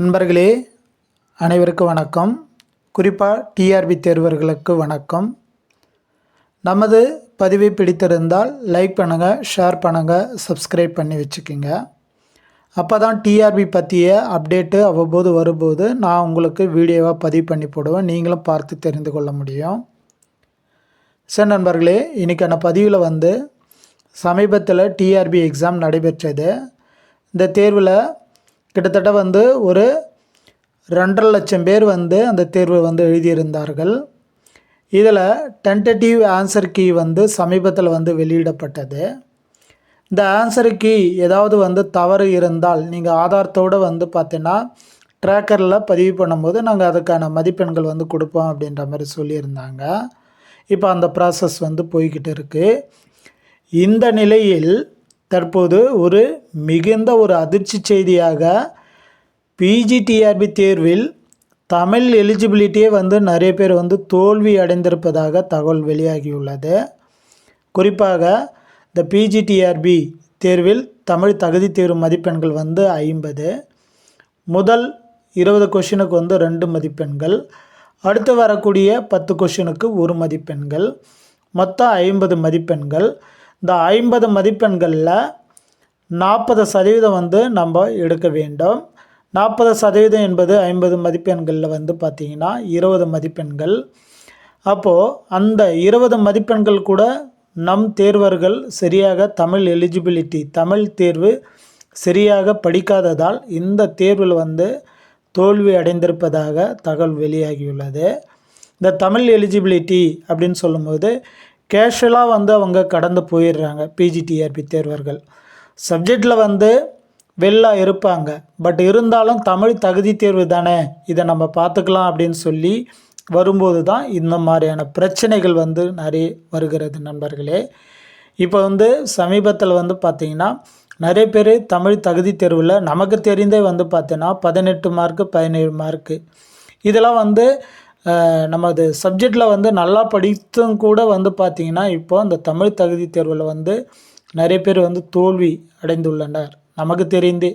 நண்பர்களே அனைவருக்கும் வணக்கம். குறிப்பாக டிஆர்பி தேர்வர்களுக்கு வணக்கம். நமது பதிவை பிடித்திருந்தால் லைக் பண்ணுங்கள் ஷேர் பண்ணுங்கள் சப்ஸ்கிரைப் பண்ணி வச்சுக்கோங்க. அப்போ தான் டிஆர்பி பற்றிய அப்டேட்டு அவ்வப்போது வரும்போது நான் உங்களுக்கு வீடியோவாக பதிவு பண்ணி போடுவேன். நீங்களும் பார்த்து தெரிந்து கொள்ள முடியும். சரி நண்பர்களே இன்றைக்கான பதிவில் வந்து சமீபத்தில் டிஆர்பி எக்ஸாம் நடைபெற்றது. இந்த தேர்வில் கிட்டத்தட்ட வந்து ஒரு ரெண்டரை லட்சம் பேர் வந்து அந்த தேர்வை வந்து எழுதியிருந்தார்கள். இதில் டென்டேட்டிவ் ஆன்சர் கீ வந்து சமீபத்தில் வந்து வெளியிடப்பட்டது. இந்த ஆன்சர் கீ ஏதாவது வந்து தவறு இருந்தால் நீங்கள் ஆதாரத்தோடு வந்து பார்த்தீங்கன்னா ட்ராக்கரில் பதிவு பண்ணும்போது நாங்கள் அதுக்கான மதிப்பெண்கள் வந்து கொடுப்போம் அப்படின்ற மாதிரி சொல்லியிருந்தாங்க. இப்போ அந்த ப்ராசஸ் வந்து போய்கிட்டு இருக்குது இந்த நிலையில் தற்போது ஒரு மிகுந்த ஒரு அதிர்ச்சி செய்தியாக பிஜிடிஆர்பி தேர்வில் தமிழ் எலிஜிபிலிட்டியே வந்து நிறைய பேர் வந்து தோல்வி அடைந்திருப்பதாக தகவல் வெளியாகியுள்ளது. குறிப்பாக இந்த பிஜிடிஆர்பி தேர்வில் தமிழ் தகுதி தேர்வு மதிப்பெண்கள் வந்து ஐம்பது. முதல் இருபது கொஷினுக்கு வந்து ரெண்டு மதிப்பெண்கள். அடுத்து வரக்கூடிய பத்து கொஷினுக்கு ஒரு மதிப்பெண்கள். மொத்தம் ஐம்பது மதிப்பெண்கள். இந்த ஐம்பது மதிப்பெண்களில் நாற்பது சதவீதம் வந்து நம்ம எடுக்க வேண்டும். நாற்பது சதவீதம் என்பது ஐம்பது மதிப்பெண்களில் வந்து பார்த்திங்கன்னா இருபது மதிப்பெண்கள். அப்போது அந்த இருபது மதிப்பெண்கள் கூட நம் தேர்வர்கள் சரியாக தமிழ் எலிஜிபிலிட்டி தமிழ் தேர்வு சரியாக படிக்காததால் இந்த தேர்வில் வந்து தோல்வி அடைந்திருப்பதாக தகவல் வெளியாகியுள்ளது. இந்த தமிழ் எலிஜிபிலிட்டி அப்படின்னு சொல்லும்போது கேஷுவலாக வந்து அவங்க கடந்து போயிடுறாங்க பிஜிடிஆர்பி தேர்வர்கள். சப்ஜெக்டில் வந்து வெளில இருப்பாங்க. பட் இருந்தாலும் தமிழ் தகுதி தேர்வு தானே இதை நம்ம பார்த்துக்கலாம் அப்படின்னு சொல்லி வரும்போது தான் இந்த மாதிரியான பிரச்சனைகள் வந்து நிறைய வருகிறது நண்பர்களே. இப்போ வந்து சமீபத்தில் வந்து பார்த்திங்கன்னா நிறைய பேர் தமிழ் தகுதி தேர்வில் நமக்கு தெரிந்தே வந்து பார்த்தீங்கன்னா பதினெட்டு மார்க்கு பதினேழு மார்க்கு இதெல்லாம் வந்து நமது சப்ஜெக்டில் வந்து நல்லா படித்தும் கூட வந்து பார்த்திங்கன்னா இப்போ அந்த தமிழ் தகுதி தேர்வில் வந்து நிறைய பேர் வந்து தோல்வி அடைந்துள்ளனர். நமக்கு தெரிந்தே.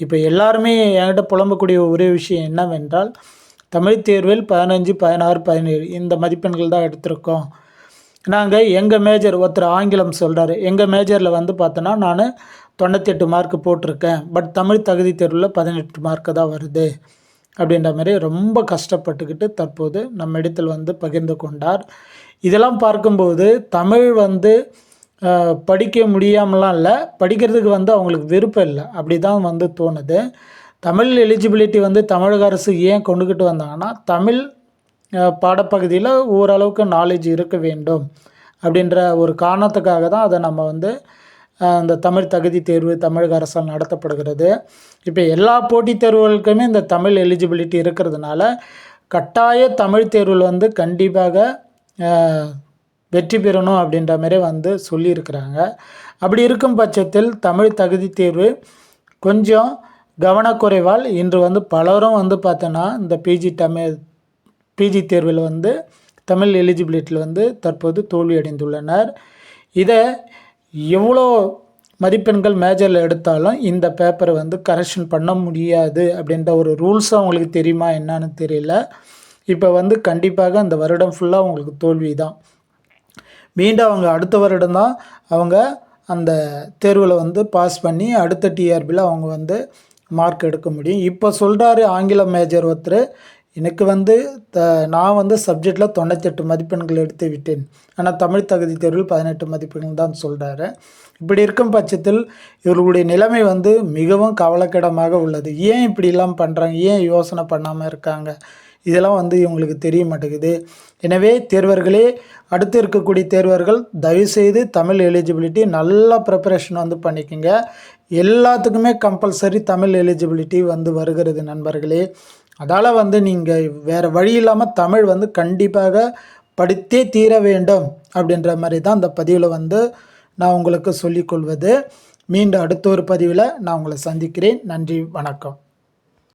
இப்போ எல்லாருமே என்கிட்ட புலம்பக்கூடிய ஒரே விஷயம் என்னவென்றால் தமிழ் தேர்வில் பதினஞ்சு பதினாறு பதினேழு இந்த மதிப்பெண்கள் தான் எடுத்திருக்கோம். நாங்கள் எங்கள் மேஜர் ஒருத்தர் ஆங்கிலம் சொல்கிறாரு எங்கள் மேஜரில் வந்து பார்த்தோன்னா நான் தொண்ணூற்றி எட்டு மார்க் போட்டிருக்கேன். பட் தமிழ் தகுதி தேர்வில் பதினெட்டு மார்க்கு தான் வருது. அப்படின்ற மாதிரி ரொம்ப கஷ்டப்பட்டுக்கிட்டு தற்போது நம்ம இடத்தில் வந்து பகிர்ந்து கொண்டார். இதெல்லாம் பார்க்கும்போது தமிழ் வந்து படிக்க முடியாமலாம் இல்லை படிக்கிறதுக்கு வந்து அவங்களுக்கு விருப்பம் இல்லை. அப்படி தான் வந்து தோணுது. தமிழ் எலிஜிபிலிட்டி வந்து தமிழக அரசு ஏன் கொண்டுக்கிட்டு வந்தாங்கன்னா தமிழ் பாடப்பகுதியில் ஓரளவுக்கு நாலேஜ் இருக்க வேண்டும். அப்படின்ற ஒரு காரணத்துக்காக தான் அதை நம்ம வந்து அந்த தமிழ் தகுதி தேர்வு தமிழக அரசால் நடத்தப்படுகிறது. இப்போ எல்லா போட்டித் தேர்வுகளுக்குமே இந்த தமிழ் எலிஜிபிலிட்டி இருக்கிறதுனால கட்டாய தமிழ் தேர்வில் வந்து கண்டிப்பாக வெற்றி பெறணும் அப்படின்ற மாதிரி வந்து சொல்லியிருக்கிறாங்க. அப்படி இருக்கும் பட்சத்தில் தமிழ் தகுதி தேர்வு கொஞ்சம் கவனக்குறைவால் இன்று வந்து பலரும் வந்து பார்த்தோன்னா இந்த பிஜி தமிழ் பிஜி தேர்வில் வந்து தமிழ் எலிஜிபிலிட்டியில் வந்து தற்போது தோல்வியடைந்துள்ளனர். இதை எவ்வளோ மதிப்பெண்கள் மேஜரில் எடுத்தாலும் இந்த பேப்பரை வந்து கரெக்ஷன் பண்ண முடியாது அப்படின்ற ஒரு ரூல்ஸும் அவங்களுக்கு தெரியுமா என்னன்னு தெரியல. இப்போ வந்து கண்டிப்பாக அந்த வருடம் ஃபுல்லாக அவங்களுக்கு தோல்வி தான் மீண்டும் அவங்க அடுத்த வருடம் தான் அவங்க அந்த தேர்வில் வந்து பாஸ் பண்ணி அடுத்த டிஆர்பியில் அவங்க வந்து மார்க் எடுக்க முடியும். இப்போ சொல்கிறாரு ஆங்கில மேஜர் ஒருத்தர் எனக்கு வந்து த நான் வந்து சப்ஜெக்டில் தொண்ணூத்தெட்டு மதிப்பெண்கள் எடுத்து விட்டேன். ஆனால் தமிழ் தகுதி தேர்வில் பதினெட்டு மதிப்பெண்கள் தான் சொல்கிறாரு இப்படி இருக்கும் பட்சத்தில் இவர்களுடைய நிலைமை வந்து மிகவும் கவலைக்கிடமாக உள்ளது. ஏன் இப்படிலாம் பண்ணுறாங்க ஏன் யோசனை பண்ணாமல் இருக்காங்க? இதெல்லாம் வந்து இவங்களுக்கு தெரிய மாட்டேங்குது. எனவே தேர்வர்களே அடுத்து இருக்கக்கூடிய தேர்வர்கள் தயவுசெய்து தமிழ் எலிஜிபிலிட்டி நல்லா ப்ரிப்பரேஷன் வந்து பண்ணிக்கோங்க. எல்லாத்துக்குமே கம்பல்சரி தமிழ் எலிஜிபிலிட்டி வந்து வருகிறது நண்பர்களே. அதால் வந்து நீங்கள் வேறு வழி இல்லாமல் தமிழ் வந்து கண்டிப்பாக படித்தே தீர வேண்டும் அப்படின்ற மாதிரி தான் அந்த பதிவில் வந்து நான் உங்களுக்கு சொல்லிக்கொள்வது மீண்டும் அடுத்த ஒரு பதிவில் நான் உங்களை சந்திக்கிறேன். நன்றி வணக்கம்.